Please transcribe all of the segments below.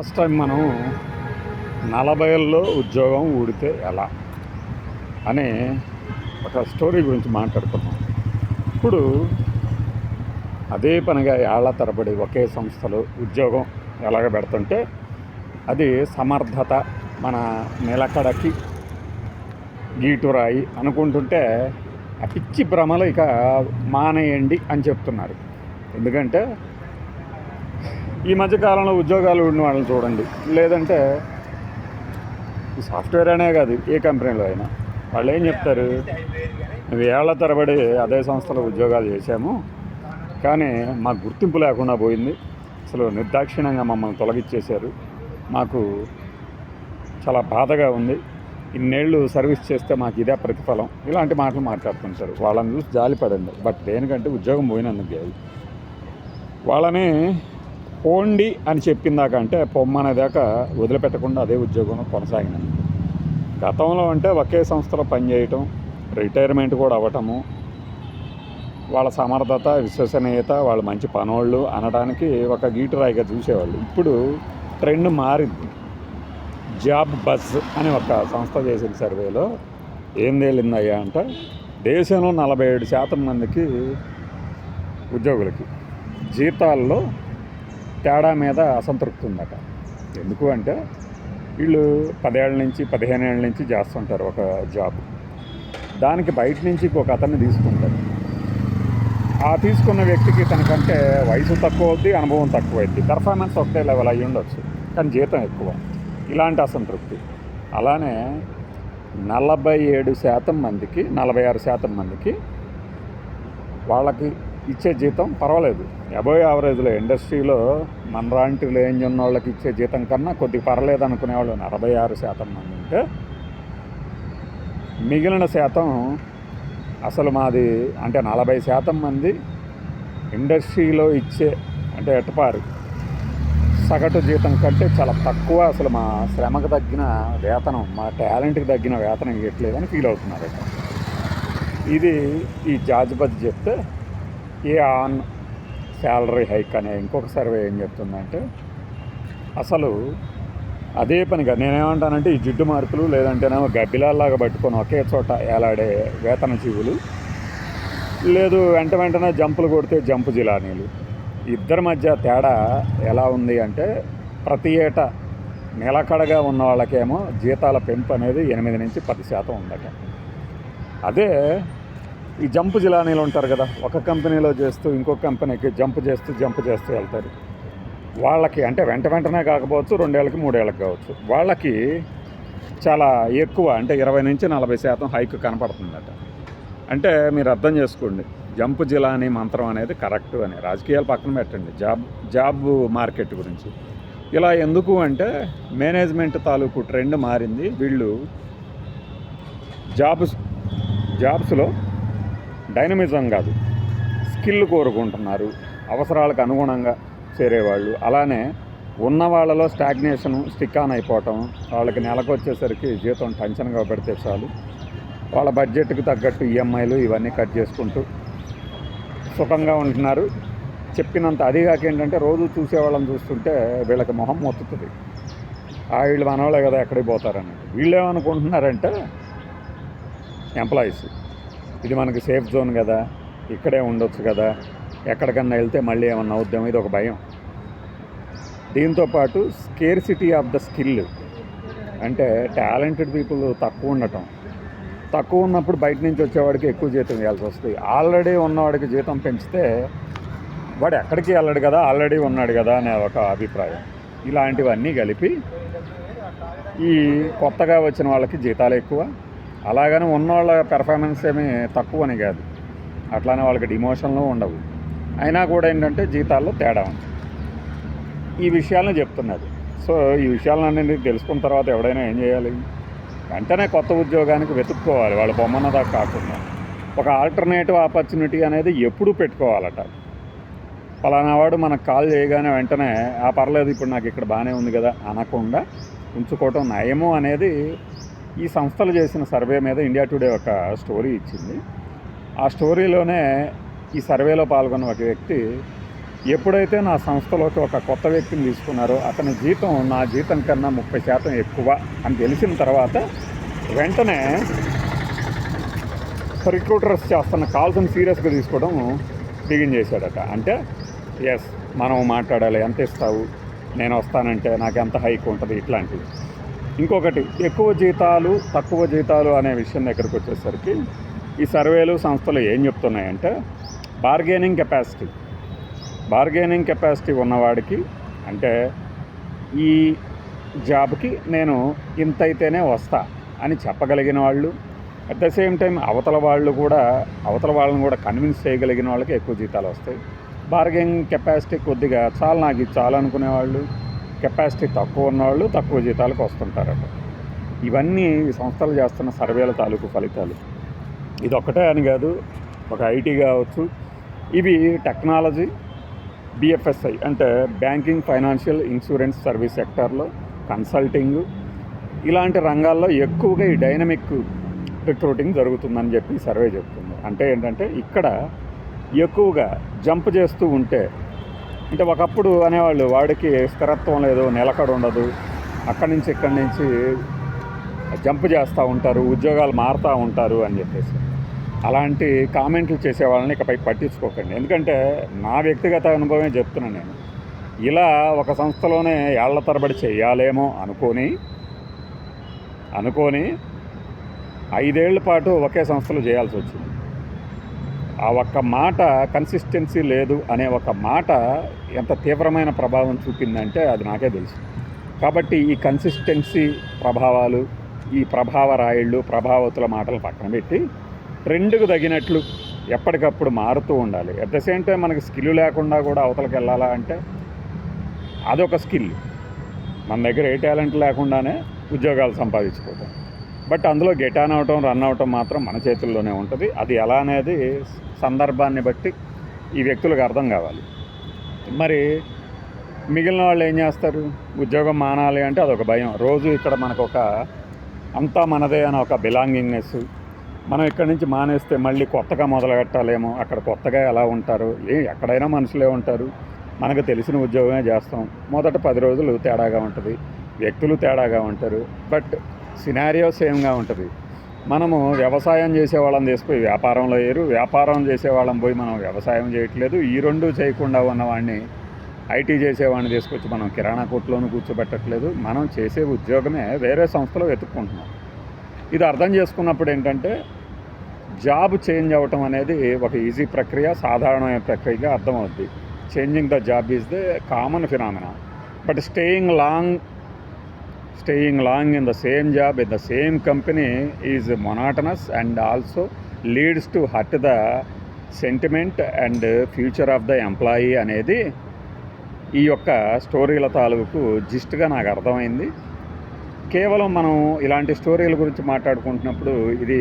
Last time మనం నలభైల్లో ఉద్యోగం ఊడితే ఎలా అనే ఒక స్టోరీ గురించి మాట్లాడుకున్నాం. ఇప్పుడు అదే పనిగా ఏళ్ళ తరబడి ఒకే సంస్థలో ఉద్యోగం ఎలాగ పెడుతుంటే అది సమర్థత మన నిలకడకి గీటురాయి అనుకుంటుంటే ఆ పిచ్చి భ్రమలు ఇక మానేయండి అని చెప్తున్నారు. ఎందుకంటే ఈ మధ్యకాలంలో ఉద్యోగాలు ఉన్న వాళ్ళని చూడండి. లేదంటే సాఫ్ట్వేర్ అనే కాదు ఏ కంపెనీలో అయినా. వాళ్ళు ఏం చెప్తారు? నువ్వు ఏళ్ళ తరబడి అదే సంస్థలో ఉద్యోగాలు చేశాము. కానీ మాకు గుర్తింపు లేకుండా పోయింది. అసలు నిర్దాక్షిణ్యంగా మమ్మల్ని తొలగించేశారు మాకు చాలా బాధగా ఉంది. ఇన్నేళ్ళు సర్వీస్ చేస్తే మాకు ఇదే ప్రతిఫలం. ఇలాంటి మాటలు మాట్లాడుతుంటారు. వాళ్ళని చూసి జాలిపడండి. బట్ దేనికంటే ఉద్యోగం పోయినందుకు. అది వాళ్ళని పోండి అని చెప్పిందాక అంటే పొమ్మనేదాకా వదిలిపెట్టకుండా అదే ఉద్యోగంలో కొనసాగినాను. గతంలో అంటే ఒకే సంస్థలో పనిచేయటం రిటైర్మెంట్ కూడా అవ్వటము వాళ్ళ సమర్థత విశ్వసనీయత వాళ్ళు మంచి పనోళ్ళు అనడానికి ఒక గీటురాయిగా చూసేవాళ్ళు. ఇప్పుడు ట్రెండ్ మారింది. జాబ్ బస్ అని ఒక సంస్థ చేసిన సర్వేలో. ఏం తేలిందయ్యా అంటే దేశంలో నలభై ఏడు శాతం మందికి ఉద్యోగులకి జీతాల్లో తేడా మీద అసంతృప్తి ఉందట ఎందుకు అంటే వీళ్ళు పదేళ్ళ నుంచి పదిహేను ఏళ్ళ నుంచి చేస్తుంటారు ఒక జాబ్. దానికి బయట నుంచి ఒక అతన్ని తీసుకుంటారు. ఆ తీసుకున్న వ్యక్తికి తనకంటే వయసు తక్కువ అవుద్ది అనుభవం తక్కువ అవుద్ది పర్ఫార్మెన్స్ ఒకటే లెవెల్ అయ్యి ఉండొచ్చు కానీ జీతం ఎక్కువ. ఇలాంటి అసంతృప్తి. అలానే నలభై ఏడు శాతం మందికి నలభై ఆరు శాతం మందికి వాళ్ళకి ఇచ్చే జీతం పర్వాలేదు. అబోవ్ యావరేజ్లో ఇండస్ట్రీలో మనరాంటి రేంజ్ ఉన్న వాళ్ళకి ఇచ్చే జీతం కన్నా కొద్దిగా పర్లేదు అనుకునే వాళ్ళు నలభై ఆరు శాతం మంది ఉంటే మిగిలిన శాతం అసలు మాది అంటే నలభై శాతం మంది ఇండస్ట్రీలో ఇచ్చే అంటే ఎట్టపారు సగటు జీతం కంటే చాలా తక్కువ అసలు మా శ్రమకు తగ్గిన వేతనం మా టాలెంట్కి తగ్గిన వేతనం ఇవ్వట్లేదని ఫీల్ అవుతున్నారు. ఇది ఈ జార్జ్ చెప్తే ఏ ఆన్ శాలరీ హైక్ అనే ఇంకొక సర్వే ఏం చెప్తుందంటే అసలు అదే పనిగా నేనేమంటానంటే ఈ జిడ్డు మార్కులు లేదంటేనేమో గబ్బిలాల్లాగా పట్టుకొని ఒకే చోట ఏలాడే వేతన జీవులు లేదు వెంట వెంటనే జంపులు కొడితే జంపు జిలానీలు. ఇద్దరి మధ్య తేడా ఎలా ఉంది అంటే ప్రతి ఏటా నిలకడగా ఉన్న వాళ్ళకేమో జీతాల పెంపు అనేది ఎనిమిది నుంచి పది శాతం ఉందట. అదే ఈ జంప్ జిలానీలు ఉంటారు కదా ఒక కంపెనీలో చేస్తూ ఇంకొక కంపెనీకి జంప్ చేస్తూ జంప్ చేస్తూ వెళ్తారు. వాళ్ళకి అంటే వెంట వెంటనే కాకపోవచ్చు రెండేళ్ళకి మూడేళ్ళకి కావచ్చు. వాళ్ళకి చాలా ఎక్కువ అంటే ఇరవై నుంచి నలభై శాతం హైక్ కనపడుతుందట. అంటే మీరు అర్థం చేసుకోండి జంప్ జిలానీ మంత్రం అనేది కరెక్ట్ అని. రాజకీయాలు పక్కన పెట్టండి జాబ్ జాబ్ మార్కెట్ గురించి. ఇలా ఎందుకు అంటే మేనేజ్మెంట్ తాలూకు ట్రెండ్ మారింది. వీళ్ళు జాబ్స్ జాబ్స్లో డైనమిజం కాదు. స్కిల్ కోరుకుంటున్నారు. అవసరాలకు అనుగుణంగా చేరేవాళ్ళు. అలానే ఉన్న వాళ్ళలో స్టాగ్నేషన్ స్టిక్ ఆన్ అయిపోవటం వాళ్ళకి నెలకు వచ్చేసరికి జీతం టెన్షన్గా పెడితే చాలు. వాళ్ళ బడ్జెట్కి తగ్గట్టు ఈఎంఐలు ఇవన్నీ కట్ చేసుకుంటూ సుఖంగా ఉంటున్నారు. చెప్పినంత అదిగాక ఏంటంటే రోజు చూసేవాళ్ళని చూస్తుంటే వీళ్ళకి మొహం మొత్తుతుంది. ఆ వీళ్ళు మనవాళ్ళే కదా ఎక్కడికి పోతారని. వీళ్ళు ఏమనుకుంటున్నారంటే ఎంప్లాయీస్. ఇది మనకి సేఫ్ జోన్ కదా. ఇక్కడే ఉండొచ్చు కదా. ఎక్కడికన్నా వెళ్తే మళ్ళీ ఏమన్నా అవుద్దాం ఇది ఒక భయం. దీంతో పాటు స్కేర్సిటీ ఆఫ్ ద స్కిల్ అంటే టాలెంటెడ్ పీపుల్ తక్కువ ఉండటం. తక్కువ ఉన్నప్పుడు బయట నుంచి వచ్చేవాడికి ఎక్కువ జీతం ఇవ్వాల్సి వస్తుంది. ఆల్రెడీ ఉన్నవాడికి జీతం పెంచితే వాడు ఎక్కడికి వెళ్ళడు కదా ఆల్రెడీ ఉన్నాడు కదా అనే ఒక అభిప్రాయం. ఇలాంటివన్నీ కలిపి ఈ కొత్తగా వచ్చిన వాళ్ళకి జీతాలు ఎక్కువ. అలాగని ఉన్నవాళ్ళ పెర్ఫార్మెన్స్ ఏమీ తక్కువ అని కాదు. అట్లానే వాళ్ళకి డిమోషన్లు ఉండవు. అయినా కూడా ఏంటంటే జీతాల్లో తేడా ఉంది. ఈ విషయాలను చెప్తున్నారు. సో ఈ విషయాలన్నీ తెలుసుకున్న తర్వాత ఎవడైనా ఏం చేయాలి? వెంటనే కొత్త ఉద్యోగానికి వెతుక్కోవాలి. వాళ్ళ బొమ్మన్నదా కాకుండా. ఒక ఆల్టర్నేటివ్ ఆపర్చునిటీ అనేది ఎప్పుడు పెట్టుకోవాలట. పలానా వాడు మనకు కాల్ చేయగానే వెంటనే ఆ పర్లేదు ఇప్పుడు నాకు ఇక్కడ బాగానే ఉంది కదా అనకుండా ఉంచుకోవటం నయము అనేది ఈ సంస్థలు చేసిన సర్వే మీద ఇండియా టుడే ఒక స్టోరీ ఇచ్చింది. ఆ స్టోరీలోనే ఈ సర్వేలో పాల్గొన్న ఒక వ్యక్తి ఎప్పుడైతే నా సంస్థలోకి ఒక కొత్త వ్యక్తిని తీసుకున్నారో అతని జీతం నా జీతం కన్నా ముప్పై శాతం ఎక్కువ అని తెలిసిన తర్వాత వెంటనే రిక్రూటర్స్ చేస్తున్న కాల్స్ని సీరియస్గా తీసుకోవడం బిగిన్ చేశాడట. అంటే ఎస్ మనం మాట్లాడాలి ఎంత ఇస్తావు? నేను వస్తానంటే నాకు ఎంత హైక్ ఉంటుంది? ఇట్లాంటివి. ఇంకొకటి ఎక్కువ జీతాలు తక్కువ జీతాలు అనే విషయం దగ్గరకు వచ్చేసరికి ఈ సర్వేలు సంస్థలు ఏం చెప్తున్నాయంటే బార్గెనింగ్ కెపాసిటీ బార్గెనింగ్ కెపాసిటీ ఉన్నవాడికి అంటే ఈ జాబ్కి నేను ఇంత అయితేనే వస్తా అని చెప్పగలిగిన వాళ్ళు అట్ ద సేమ్ టైం అవతల వాళ్ళు కూడా అవతల వాళ్ళని కూడా కన్విన్స్ చేయగలిగిన వాళ్ళకి ఎక్కువ జీతాలు వస్తాయి. బార్గెనింగ్ కెపాసిటీ కొద్దిగా చాలా నాకు ఇది చాలా అనుకునే వాళ్ళు కెపాసిటీ తక్కువ ఉన్నవాళ్ళు తక్కువ జీతాలకు వస్తుంటారట. ఇవన్నీ ఈ సంస్థలు చేస్తున్న సర్వేల తాలూకు ఫలితాలు. ఇది ఒక్కటే అని కాదు ఒక ఐటీ కావచ్చు. ఇవి టెక్నాలజీ బిఎఫ్ఎస్ఐ అంటే బ్యాంకింగ్ ఫైనాన్షియల్ ఇన్సూరెన్స్ సర్వీస్ సెక్టార్లో కన్సల్టింగ్. ఇలాంటి రంగాల్లో ఎక్కువగా ఈ డైనమిక్ రిక్రూటింగ్ జరుగుతుందని చెప్పి సర్వే చెప్తుంది. అంటే ఏంటంటే ఇక్కడ ఎక్కువగా జంప్ చేస్తూ ఉంటే అంటే ఒకప్పుడు అనేవాళ్ళు వాడికి స్థిరత్వం లేదు నిలకడ ఉండదు. అక్కడి నుంచి ఇక్కడి నుంచి జంప్ చేస్తూ ఉంటారు ఉద్యోగాలు మారుతూ ఉంటారు అని చెప్పేసి. అలాంటి కామెంట్లు చేసే వాళ్ళని ఇకపై పట్టించుకోకండి. ఎందుకంటే నా వ్యక్తిగత అనుభవమే చెప్తున్నాను నేను. ఇలా ఒక సంస్థలోనే ఏళ్ళ తరబడి చేయాలేమో అనుకొని అనుకొని ఐదేళ్ళ పాటు ఒకే సంస్థలో చేయాల్సి వచ్చింది. ఆ ఒక్క మాట కన్సిస్టెన్సీ లేదు అనే ఒక మాట ఎంత తీవ్రమైన ప్రభావం చూపిందంటే అది నాకే తెలుసు. కాబట్టి ఈ కన్సిస్టెన్సీ ప్రభావాలు ఈ ప్రభావ రాయుళ్ళు ప్రభావతుల మాటలు పక్కన పెట్టి ట్రెండ్కు తగినట్లు ఎప్పటికప్పుడు మారుతూ ఉండాలి. అట్ ద సేమ్ టైం మనకి స్కిల్ లేకుండా కూడా అవతలకి వెళ్ళాలా అంటే అదొక స్కిల్ మన దగ్గర ఏ టాలెంట్ లేకుండానే ఉద్యోగాలు సంపాదించుకోవటం. బట్ అందులో గెటాన్ అవటం రన్ అవటం మాత్రం మన చేతుల్లోనే ఉంటుంది. అది ఎలా అనేది సందర్భాన్ని బట్టి ఈ వ్యక్తులకు అర్థం కావాలి. మరి మిగిలిన వాళ్ళు ఏం చేస్తారు? ఉద్యోగం మానాలి అంటే అదొక భయం. రోజు ఇక్కడ మనకు ఒక అంతా మనదే అని ఒక బిలాంగింగ్నెస్ మనం ఇక్కడి నుంచి మానేస్తే మళ్ళీ కొత్తగా మొదలుపెట్టాలేమో అక్కడ కొత్తగా ఎలా ఉంటారు? ఏ ఎక్కడైనా మనుషులే ఉంటారు. మనకు తెలిసిన ఉద్యోగమే చేస్తాం. మొదట పది రోజులు తేడాగా ఉంటుంది. వ్యక్తులు తేడాగా ఉంటారు. బట్ సినారియో సేమ్గా ఉంటుంది. మనము వ్యవసాయం చేసే వాళ్ళని తీసుకుపోయి వ్యాపారంలో వేయరు వ్యాపారం చేసే వాళ్ళని పోయి మనం వ్యవసాయం చేయట్లేదు. ఈ రెండు చేయకుండా ఉన్నవాడిని ఐటీ చేసేవాడిని తీసుకొచ్చి మనం కిరాణా కొట్టులోనూ కూర్చోబెట్టట్లేదు. మనం చేసే ఉద్యోగమే వేరే సంస్థలో వెతుక్కుంటున్నాం. ఇది అర్థం చేసుకున్నప్పుడు ఏంటంటే జాబ్ చేంజ్ అవ్వటం అనేది ఒక ఈజీ ప్రక్రియ సాధారణమైన ప్రక్రియగా అర్థమవుద్ది. Changing the job is the common phenomena but staying long staying long in the same job in the same company is monotonous and also leads to hurt the sentiment and future of the employee అనేది ఈ యొక్క స్టోరీల తాలూకు జిస్ట్గా నాకు అర్థమైంది. కేవలం మనం ఇలాంటి స్టోరీల గురించి మాట్లాడుకుంటున్నప్పుడు ఇది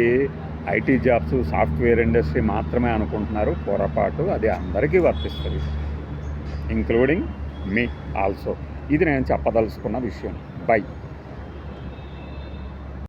ఐటీ జాబ్స్ సాఫ్ట్వేర్ ఇండస్ట్రీ మాత్రమే అనుకుంటున్నారు. పొరపాటు అది అందరికీ వర్తిస్తుంది. ఇంక్లూడింగ్ మీ ఆల్సో ఇది నేను చెప్పదలుచుకున్న విషయం. బై